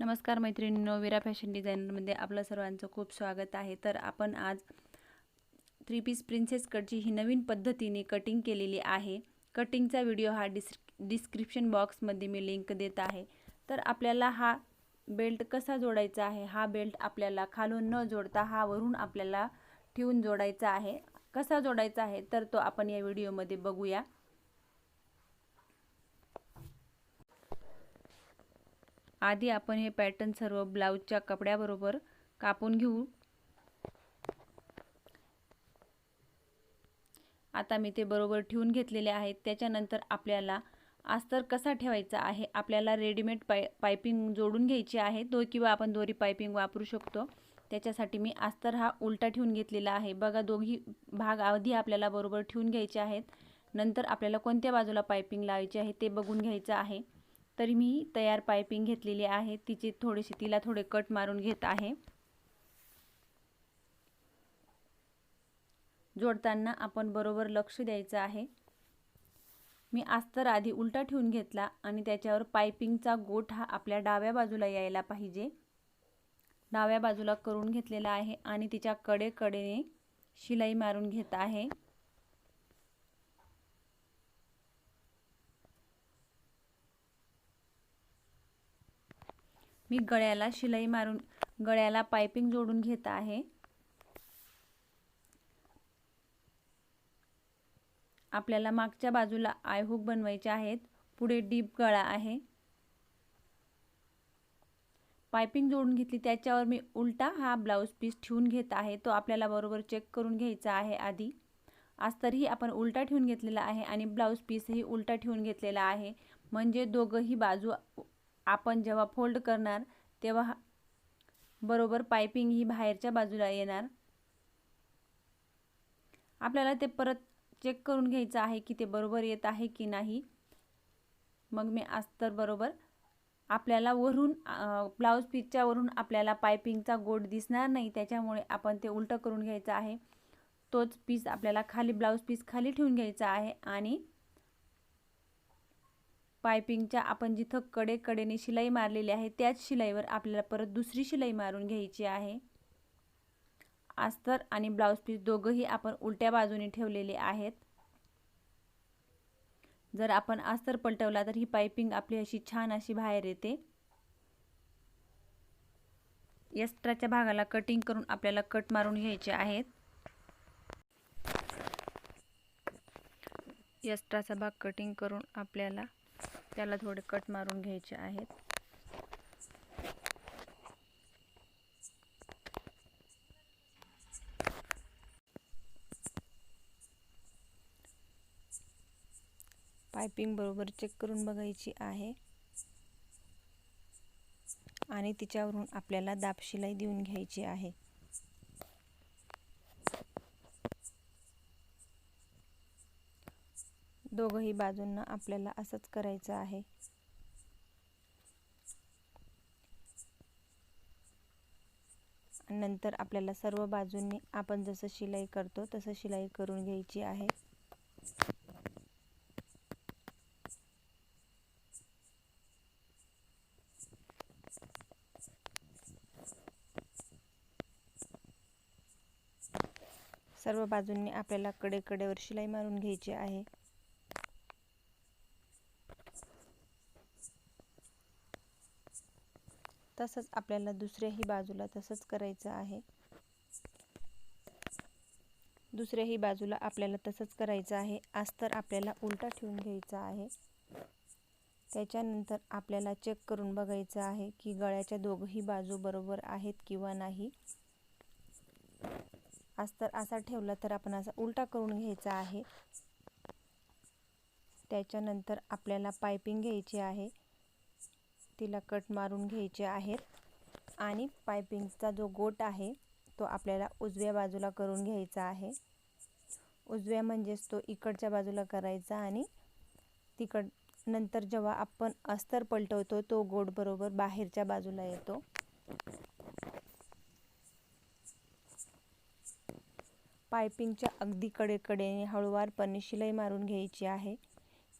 नमस्कार मैत्रिणींनो विरा फॅशन डिझायनरमध्ये आपलं सर्वांचं खूप स्वागत आहे. तर आपण आज थ्री पीस प्रिन्सेस कटची ही नवीन पद्धतीने कटिंग केलेली आहे. कटिंगचा व्हिडिओ हा डिस् डिस्क्रिप्शन बॉक्समध्ये मी लिंक देत आहे. तर आपल्याला हा बेल्ट कसा जोडायचा आहे? हा बेल्ट आपल्याला खालून न जोडता हा वरून आपल्याला ठेवून जोडायचा आहे. कसा जोडायचा आहे? तर तो आपण या व्हिडिओमध्ये बघूया. आधी आपण हे पॅटर्न सर्व ब्लाऊजच्या कपड्याबरोबर कापून घेऊ. आता मी ते बरोबर ठेवून घेतलेले आहेत. त्याच्यानंतर आपल्याला अस्तर कसा ठेवायचा आहे आपल्याला रेडीमेड पाय पायपिंग जोडून घ्यायची आहे दो किंवा आपण दोरी पायपिंग वापरू शकतो. त्याच्यासाठी मी अस्तर हा उलटा ठेवून घेतलेला आहे. बघा दोघी भाग आधी आपल्याला बरोबर ठेवून घ्यायचे आहेत. नंतर आपल्याला कोणत्या बाजूला पायपिंग लावायची आहे ते बघून घ्यायचं आहे. तरी मी तयार पायपिंग घेतलेली आहे. तिचे थोडेसे तिला थोडे कट मारून घेत आहे. जोडताना आपण बरोबर लक्ष द्यायचं आहे. मी अस्तर आधी उलटा ठेवून घेतला आणि त्याच्यावर पायपिंगचा गोठ हा आपल्या डाव्या बाजूला यायला पाहिजे. डाव्या बाजूला करून घेतलेला आहे आणि तिच्या कडेकडेने शिलाई मारून घेत आहे. मी गळ्याला शिलाई मारून गळ्याला पायपिंग जोडून घेत आहे. आपल्याला मागच्या बाजूला आयहूक बनवायचे आहेत. पुढे डीप गळा आहे. पायपिंग जोडून घेतली त्याच्यावर मी उलटा हा ब्लाऊज पीस ठेवून घेत आहे. तो आपल्याला बरोबर चेक करून घ्यायचा आहे आधी. आज तरीही आपण उलटा ठेवून घेतलेला आहे आणि ब्लाऊज पीसही उलटा ठेवून घेतलेला आहे. म्हणजे दोघंही बाजू आपण जेव्हा फोल्ड करणार तेव्हा बरोबर पायपिंग ही बाहेरच्या बाजूला येणार. आपल्याला ते परत चेक करून घ्यायचं आहे की ते बरोबर येत आहे की नाही. मग मी अस्तर बरोबर आपल्याला वरून ब्लाऊज पीसच्या वरून आपल्याला पायपिंगचा गोड दिसणार नाही त्याच्यामुळे आपण ते उलटं करून घ्यायचं आहे. तोच पीस आपल्याला खाली ब्लाऊज पीस खाली ठेवून घ्यायचा आहे आणि पायपिंगच्या आपण जिथं कडे कडेने शिलाई मारलेली आहे त्याच शिलाईवर आपल्याला परत दुसरी शिलाई मारून घ्यायची आहे. अस्तर आणि ब्लाऊज पीस दोघंही आपण उलट्या बाजूने ठेवलेले आहेत. जर आपण अस्तर पलटवला तर ही पायपिंग आपली अशी छान अशी बाहेर येते. यस्त्राच्या भागाला कटिंग करून आपल्याला कट मारून घ्यायचे आहेत. यस्त्राचा भाग कटिंग करून आपल्याला त्याला थोडे कट मारून घ्यायचे आहेत. पायपिंग बरोबर चेक करून बघायची आहे. आणि तिच्यावरून आपल्याला दाब शिलाई देऊन घ्यायची आहे. दोघंही बाजूंना आपल्याला असंच करायचं आहे. नंतर आपल्याला सर्व बाजूंनी आपण जसं शिलाई करतो तसं शिलाई करून घ्यायची आहे. सर्व बाजूंनी आपल्याला कडेकडेवर शिलाई मारून घ्यायची आहे. तसंच आपल्याला दुसऱ्याही बाजूला तसंच करायचं आहे. दुसऱ्याही बाजूला आपल्याला तसंच करायचं आहे. अस्तर आपल्याला उलटा ठेवून घ्यायचा आहे. त्याच्यानंतर आपल्याला चेक करून बघायचं आहे की गळ्याच्या दोघंही बाजू बरोबर आहेत किंवा नाही. अस्तर असा ठेवला तर आपण असा उलटा करून घ्यायचा आहे. त्याच्यानंतर आपल्याला पायपिंग घ्यायची आहे. तिला कट मारून घ्यायचे आहेत. आणि पायपिंगचा जो गोट आहे तो आपल्याला उजव्या बाजूला करून घ्यायचा आहे. उजव्या म्हणजेच तो इकडच्या बाजूला करायचा आणि तिकड नंतर जेव्हा आपण अस्तर पलटवतो तो गोट बरोबर बाहेरच्या बाजूला येतो. पायपिंगच्या अगदी कडेकडेने हळूवारपणे शिलाई मारून घ्यायची आहे.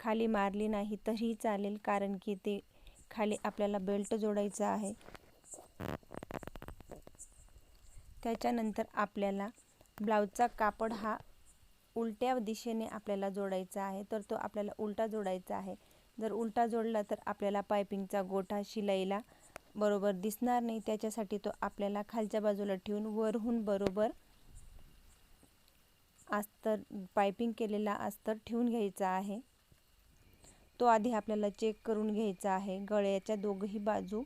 खाली मारली नाही तरीही चालेल कारण की ते खाली आपल्याला बेल्ट जोडायचा आहे. त्याच्यानंतर आपल्याला ब्लाऊजचा कापड हा उलट्या दिशेने आपल्याला जोडायचा आहे. तर तो आपल्याला उलटा जोडायचा आहे. जर उलटा जोडला तर आपल्याला पायपिंगचा गोठा शिलाईला बरोबर दिसणार नाही. त्याच्यासाठी तो आपल्याला खालच्या बाजूला ठेवून वरहून बरोबर अस्तर पायपिंग केलेला अस्तर ठेवून घ्यायचा आहे. तो आधी आपल्याला चेक करून घ्यायचा आहे. गळ्याच्या दोघही बाजू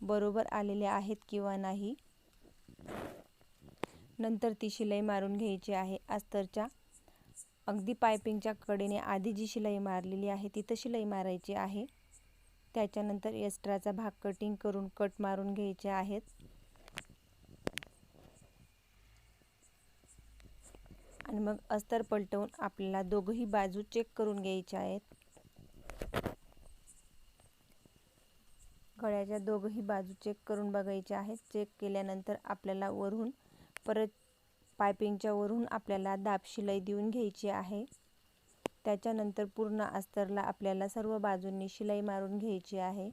बरोबर आलेल्या आहेत किंवा नाही? नंतर ती शिलाई मारून घ्यायची आहे. अस्तरच्या अगदी पायपिंगच्या कडेने आधी जी शिलाई मारलेली आहे तिथं शिलाई मारायची आहे. त्याच्यानंतर एस्ट्राचा भाग कटिंग करून कट मारून घ्यायचे आहेत. आणि मग अस्तर पलटवून आपल्याला दोघंही बाजू चेक करून घ्यायच्या आहेत. गळ्याच्या दोघही बाजू चेक करून बघायचे आहेत. चेक केल्यानंतर आपल्याला वरून परत पायपिंगच्या वरून आपल्याला दाब शिलाई देऊन घ्यायची आहे. त्याच्यानंतर पूर्ण अस्तरला आपल्याला सर्व बाजूंनी शिलाई मारून घ्यायची आहे.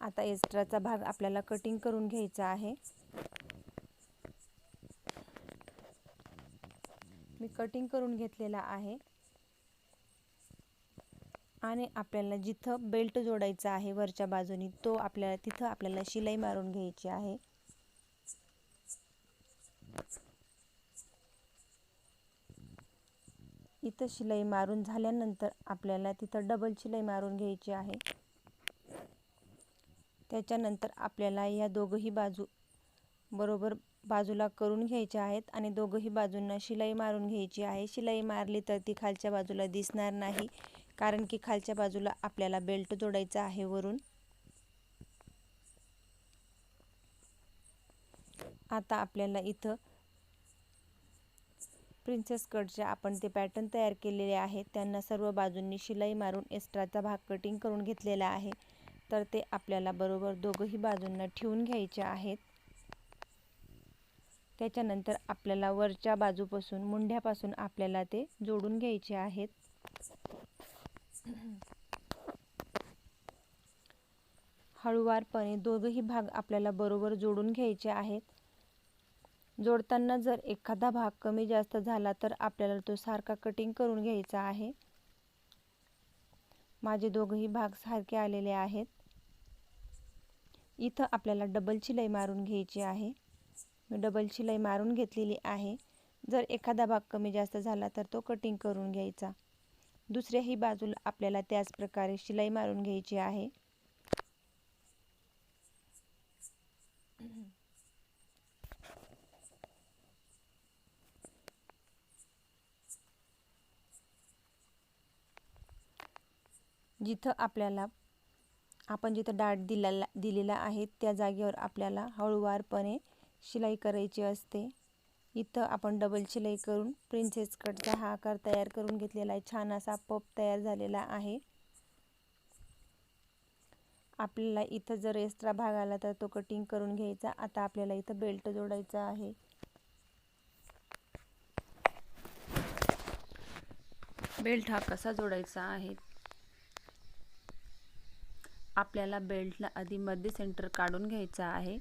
आता एक्स्ट्राचा भाग आपल्याला कटिंग करून घ्यायचा आहे. कटिंग करून घेतलेला आहे. आणि आपल्याला जिथं बेल्ट जोडायचा आहे वरच्या बाजूनी तो आपल्याला तिथं आपल्याला शिलाई मारून घ्यायची आहे. इथं शिलाई मारून झाल्यानंतर आपल्याला तिथं डबल शिलाई मारून घ्यायची आहे. त्याच्यानंतर आपल्याला या दोघंही बाजू बरोबर बाजूला करून घ्यायच्या आहेत आणि दोघंही बाजूंना शिलाई मारून घ्यायची आहे. शिलाई मारली तर ती खालच्या बाजूला दिसणार नाही कारण की खालच्या बाजूला आपल्याला बेल्ट जोडायचा आहे वरून. आता आपल्याला इथं प्रिन्सेस कटचे आपण ते पॅटर्न तयार केलेले आहेत. त्यांना सर्व बाजूंनी शिलाई मारून एक्स्ट्राचा भाग कटिंग करून घेतलेला आहे. तर ते आपल्याला बरोबर दोघंही बाजूंना ठेवून घ्यायचे आहेत. त्याच्यानंतर आपल्याला वरच्या बाजूपासून मुंढ्यापासून आपल्याला ते जोडून घ्यायचे आहेत. हळूवारपणे दोघंही भाग आपल्याला बरोबर जोडून घ्यायचे आहेत. जोडताना जर एखादा भाग कमी जास्त झाला तर आपल्याला तो सारखा कटिंग करून घ्यायचा आहे. माझे दोघंही भाग सारखे आलेले आहेत. इथं आपल्याला डबल शिलाई मारून घ्यायची आहे. मी डबल शिलाई मारून घेतलेली आहे. जर एखादा भाग कमी जास्त झाला तर तो कटिंग करून घ्यायचा. दुसऱ्याही बाजूला आपल्याला त्याच प्रकारे शिलाई मारून घ्यायची आहे. जिथं आपल्याला आपण जिथं डाट दिलेला दिलेला आहे त्या जागेवर आपल्याला हळूवारपणे शिलाई करायची असते. इथं आपण डबल शिलाई करून प्रिन्सेस कटचा हा आकार तयार करून घेतलेला आहे. छान असा पप तयार झालेला आहे. आपल्याला इथं जर एक्स्ट्रा भाग आला तर तो कटिंग करून घ्यायचा. आता आपल्याला इथं बेल्ट जोडायचा आहे. बेल्ट हा कसा जोडायचा आहे? आपल्याला बेल्टला आधी मध्य सेंटर काढून घ्यायचा आहे.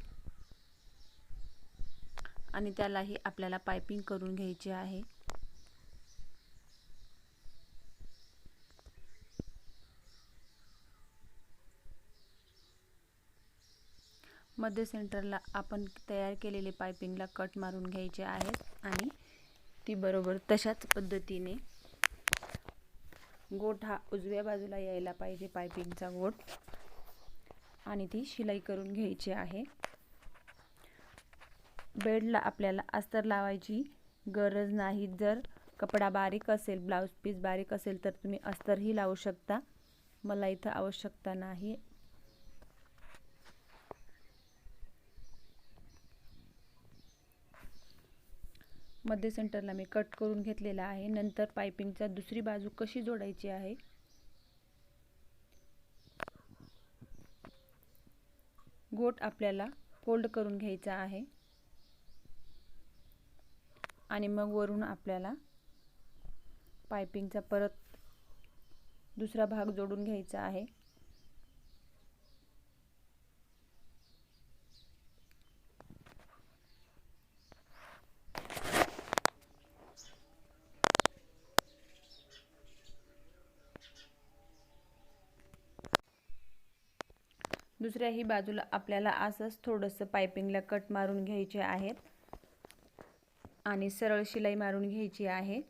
आणि त्यालाही आपल्याला पायपिंग करून घ्यायची आहे. मध्य सेंटरला आपण तयार केलेले पायपिंगला कट मारून घ्यायचे आहेत आणि ती बरोबर तशाच पद्धतीने गोठ हा उजव्या बाजूला यायला पाहिजे पायपिंगचा गोठ. आणि ती शिलाई करून घ्यायची आहे. बेडला आपल्याला अस्तर लावायची गरज नाही. जर कपडा बारीक असेल ब्लाऊज पीस बारीक असेल तर तुम्ही अस्तरही लावू शकता. मला इथं आवश्यकता नाही. मध्य सेंटरला मी कट करून घेतलेला आहे. नंतर पायपिंगचा दुसरी बाजू कशी जोडायची आहे? गोट आपल्याला फोल्ड करून घ्यायचा आहे. आणि मग वरून आपल्याला पायपिंगचा परत दुसरा भाग जोडून घ्यायचा आहे. दुसऱ्याही बाजूला आपल्याला असंच थोडंसं पायपिंगला कट मारून घ्यायचे आहेत. आणि सरळ शिलाई मारून घ्यायची आहे.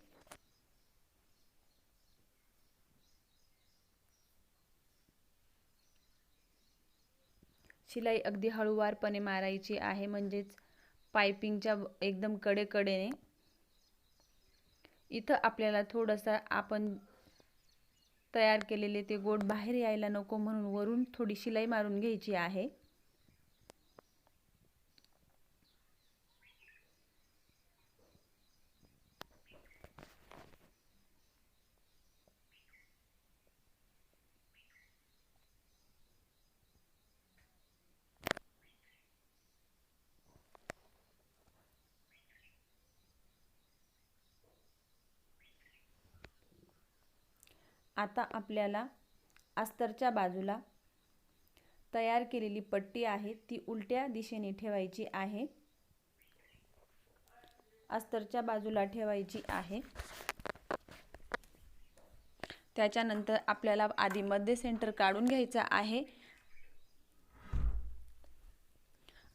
शिलाई अगदी हळूवारपणे मारायची आहे म्हणजेच पायपिंगच्या एकदम कडेकडेने. इथं आपल्याला थोडंसं आपण तयार केलेले ते गोट बाहेर यायला नको म्हणून वरून थोडी शिलाई मारून घ्यायची आहे. आता आपल्याला अस्तरच्या बाजूला तयार केलेली पट्टी आहे ती उलट्या दिशेने ठेवायची आहे. अस्तरच्या बाजूला ठेवायची आहे. त्याच्यानंतर आपल्याला आधी मध्य सेंटर काढून घ्यायचा आहे.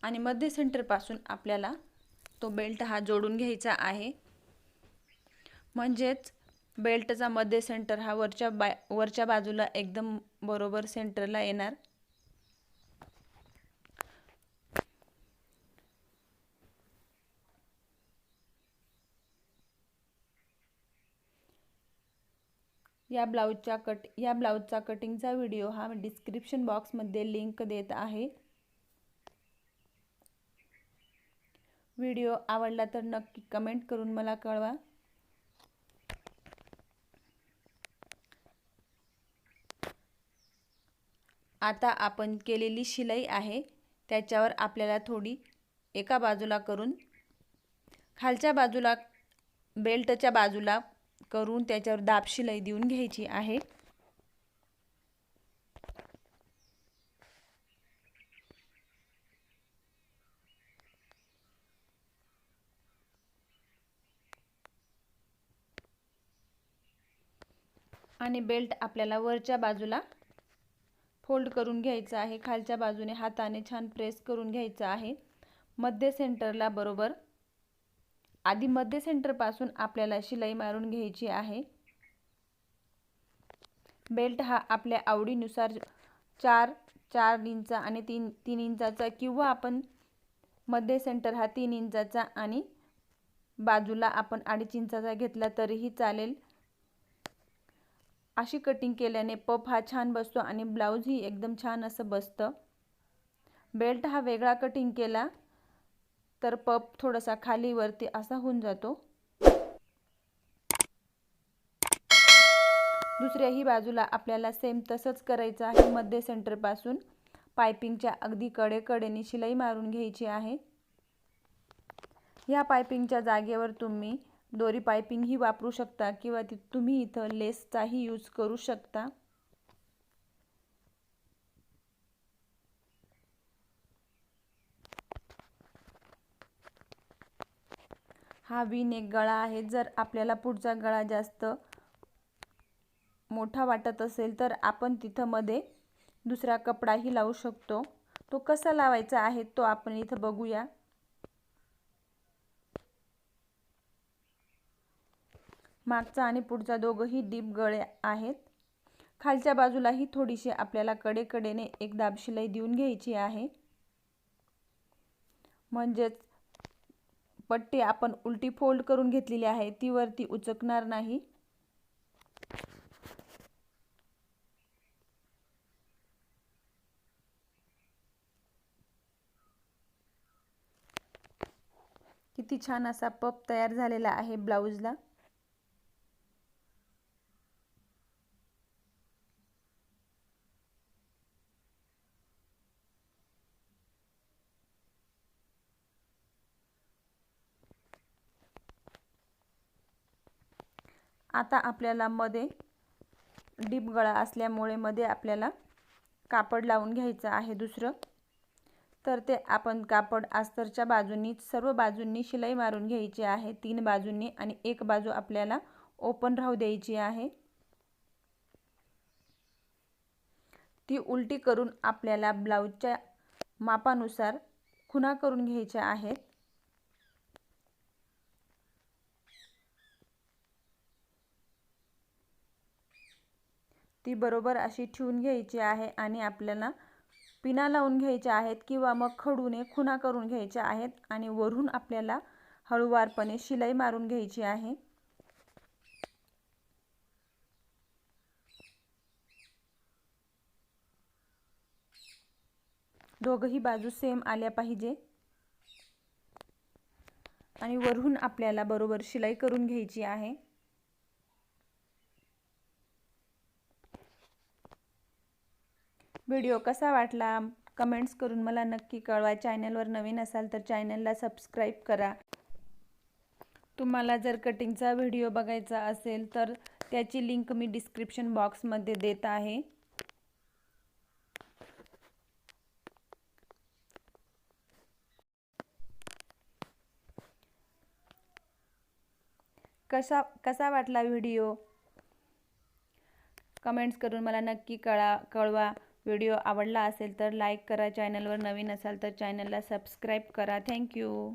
आणि मध्य सेंटरपासून आपल्याला तो बेल्ट हा जोडून घ्यायचा आहे. म्हणजेच बेल्टचा मध्ये सेंटर हा वरच्या बा वरच्या बाजूला एकदम बरोबर सेंटरला येणार. या ब्लाऊजच्या कट या ब्लाऊजचा कटिंगचा व्हिडिओ हा डिस्क्रिप्शन बॉक्समध्ये लिंक देत आहे. व्हिडिओ आवडला तर नक्की कमेंट करून मला कळवा. आता आपण केलेली शिलाई आहे त्याच्यावर आपल्याला थोडी एका बाजूला करून खालच्या बाजूला बेल्टच्या बाजूला करून त्याच्यावर दाब शिलाई देऊन घ्यायची आहे. आणि बेल्ट आपल्याला वरच्या बाजूला फोल्ड करून घ्यायचा आहे. खालच्या बाजूने हाताने छान प्रेस करून घ्यायचा आहे. मध्य सेंटरला बरोबर आधी मध्य सेंटरपासून आपल्याला शिलाई मारून घ्यायची आहे. बेल्ट हा आपल्या आवडीनुसार चार चार इंचा आणि तीन तीन इंचाचा किंवा आपण मध्य सेंटर हा तीन इंचाचा आणि बाजूला आपण अडीच इंचाचा घेतला तरीही चालेल. अशी कटिंग केल्याने पप हा छान बसतो आणि ब्लाऊजही एकदम छान असं बसतं. बेल्ट हा वेगळा कटिंग केला तर पप थोडासा खाली वरती असा होऊन जातो. दुसऱ्याही बाजूला आपल्याला सेम तसंच करायचं आहे. मध्य सेंटरपासून पायपिंगच्या अगदी कडेकडेने शिलाई मारून घ्यायची आहे. या पायपिंगच्या जागेवर तुम्ही दोरी पायपिंगही वापरू शकता किंवा ती तुम्ही इथं लेसचाही यूज करू शकता. हा विन एक गळा आहे. जर आपल्याला पुढचा गळा जास्त मोठा वाटत असेल तर आपण तिथं मध्ये दुसरा कपडाही लावू शकतो. तो कसा लावायचा आहे तो आपण इथं बघूया. मागचा आणि पुढचा दोघंही डीप गळे आहेत. खालच्या बाजूलाही थोडीशी आपल्याला कडेकडेने एक दाब शिलाई देऊन घ्यायची आहे. म्हणजेच पट्टी आपण उलटी फोल्ड करून घेतलेली आहे ती वरती उचकणार नाही. किती छान असा पप तयार झालेला आहे ब्लाऊजला. आता आपल्याला मध्ये डीप गळा असल्यामुळे मध्ये आपल्याला कापड लावून घ्यायचं आहे दुसरं. तर ते आपण कापड अस्तरच्या बाजूंनी सर्व बाजूंनी शिलाई मारून घ्यायची आहे. तीन बाजूंनी आणि एक बाजू आपल्याला ओपन राहू द्यायची आहे. ती उलटी करून आपल्याला ब्लाऊजच्या मापानुसार खुणा करून घ्यायच्या आहेत. ती बरोबर अशी ठेवून घ्यायची आहे आणि आपल्याला पिना लावून घ्यायच्या आहेत किंवा मग खडूने खुणा करून घ्यायच्या आहेत आणि वरून आपल्याला हळूवारपणे शिलाई मारून घ्यायची आहे. दोघही बाजू सेम आल्या पाहिजे. आणि वरून आपल्याला बरोबर शिलाई करून घ्यायची आहे. व्हिडिओ कसा वाटला? कमेंट्स करून मला नक्की कळवा. चॅनलवर नवीन असाल तर चॅनलला सबस्क्राईब करा. तुम्हाला जर कटिंगचा व्हिडिओ बघायचा असेल तर त्याची लिंक मी डिस्क्रिप्शन बॉक्समध्ये देत आहे. कसा कसा वाटला व्हिडिओ? कमेंट्स करून मला नक्की कळा कळवा. व्हिडिओ आवडला असेल तर लाईक करा चॅनलवर नवीन असाल तर चॅनलला सबस्क्राईब करा. थँक्यू.